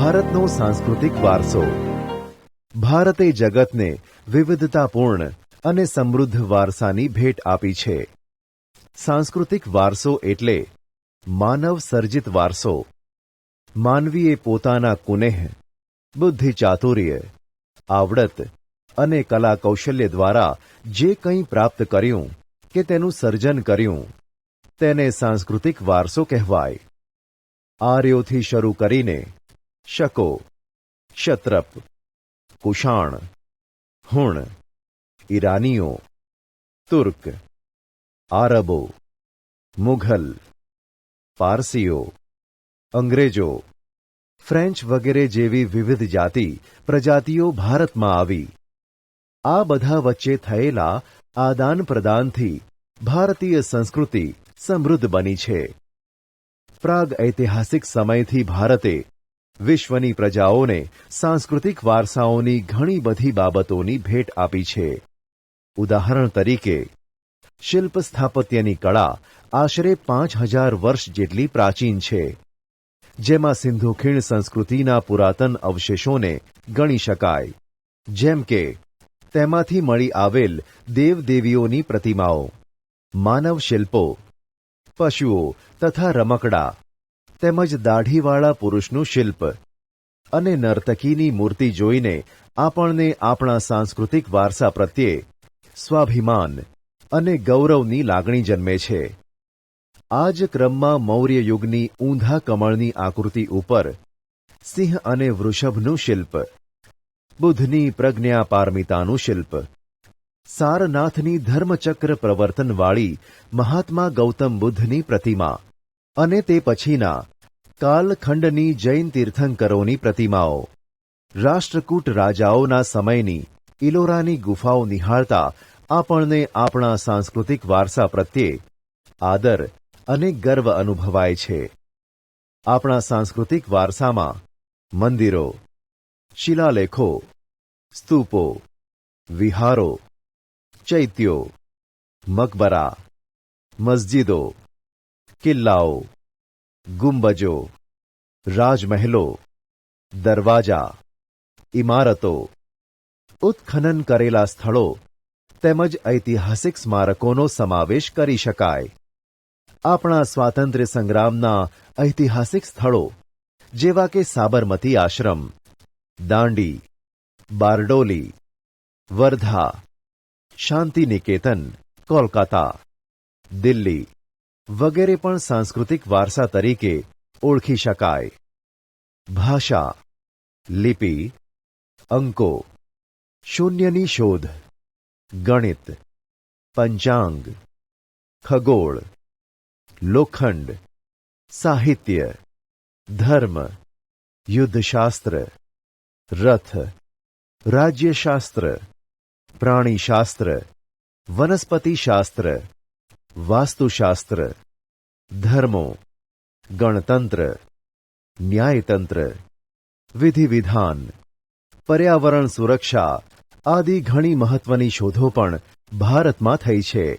ભારતનો સાંસ્કૃતિક વારસો. ભારતે જગતને વિવિધતાપૂર્ણ અને સમૃદ્ધ વારસાની ભેટ આપી છે. સાંસ્કૃતિક વારસો એટલે માનવ સર્જિત વારસો. માનવીએ પોતાના કુનેહ, બુદ્ધિ ચાતુર્ય, આવડત અને કલા કૌશલ્ય દ્વારા જે કંઈ પ્રાપ્ત કર્યું કે તેનું સર્જન કર્યું, તેને સાંસ્કૃતિક વારસો કહેવાય. આર્યોથી શરૂ કરીને શકો ક્ષત્રપ કુષાણ હુણ ઈરાનીઓ તુર્ક આરબો મુઘલ પારસીઓ અંગ્રેજો ફ્રેન્ચ વગેરે જેવી વિવિધ જાતિ પ્રજાતિઓ ભારતમાં આવી આ બધા વચ્ચે થયેલા આદાન પ્રદાનથી ભારતીય સંસ્કૃતિ સમૃદ્ધ બની છે પ્રાગ ઐતિહાસિક સમયથી ભારતે વિશ્વની પ્રજાઓને સાંસ્કૃતિક વારસાઓની ઘણી બધી બાબતોની ભેટ આપી છે. ઉદાહરણ તરીકે, શિલ્પ સ્થાપત્યની કળા આશરે પાંચ હજાર વર્ષ જેટલી પ્રાચીન છે, જેમાં સિંધુ ખીણ સંસ્કૃતિના પુરાતન અવશેષોને ગણી શકાય. જેમ કે, તેમાંથી મળી આવેલ દેવદેવીઓની પ્રતિમાઓ, માનવ શિલ્પો, પશુઓ તથા રમકડા તેમજ દાઢીવાળા પુરુષનું શિલ્પ. અને નર્તકીની મૂર્તિ જોઈને આપણને આપણા સાંસ્કૃતિક વારસા પ્રત્યે સ્વાભિમાન અને ગૌરવની લાગણી જન્મે છે. આ જ ક્રમમાં મૌર્ય યુગની ઊંધા કમળની આકૃતિ ઉપર સિંહ અને વૃષભનું શિલ્પ, બુદ્ધની પ્રજ્ઞા પારમિતાનું શિલ્પ, સારનાથની ધર્મચક્ર પ્રવર્તનવાળી મહાત્મા ગૌતમ બુદ્ધની પ્રતિમા અને તે પછીના કાલખંડની જૈન તીર્થંકરોની પ્રતિમાઓ. રાષ્ટ્રકૂટ રાજાઓના સમયની ઇલોરાની ગુફાઓ નિહાળતા આપણને આપણા સાંસ્કૃતિક વારસા પ્રત્યે આદર અને ગર્વ અનુભવાય છે. આપણા સાંસ્કૃતિક વારસામાં મંદિરો, શિલાલેખો, સ્તૂપો, વિહારો, ચૈત્યો, મકબરા, મસ્જિદો કિલ્લાઓ, ગુંબજો, રાજમહેલો, દરવાજા, ઇમારતો, ઉત્ખનન કરેલા સ્થળો તેમજ ઐતિહાસિક સ્મારકોનો સમાવેશ કરી શકાય. આપણા સ્વાતંત્ર્ય સંગ્રામના ઐતિહાસિક સ્થળો જેવા કે સાબરમતી આશ્રમ, દાંડી, બારડોલી, વર્ધા, શાંતિનિકેતન, કોલકાતા, દિલ્હી વગેરે પણ સાંસ્કૃતિક વારસા તરીકે ઓળખી શકાય ભાષા લિપિ અંકો શૂન્યની શોધ ગણિત પંચાંગ ખગોળ લોખંડ સાહિત્ય ધર્મ યુદ્ધશાસ્ત્ર રથ રાજ્યશાસ્ત્ર પ્રાણીશાસ્ત્ર વનસ્પતિશાસ્ત્ર વાસ્તુશાસ્ત્ર, ધર્મો, ગણતંત્ર, ન્યાયતંત્ર, વિધિવિધાન, પર્યાવરણ સુરક્ષા આદિ ઘણી મહત્વની શોધો પણ ભારતમાં થઈ છે.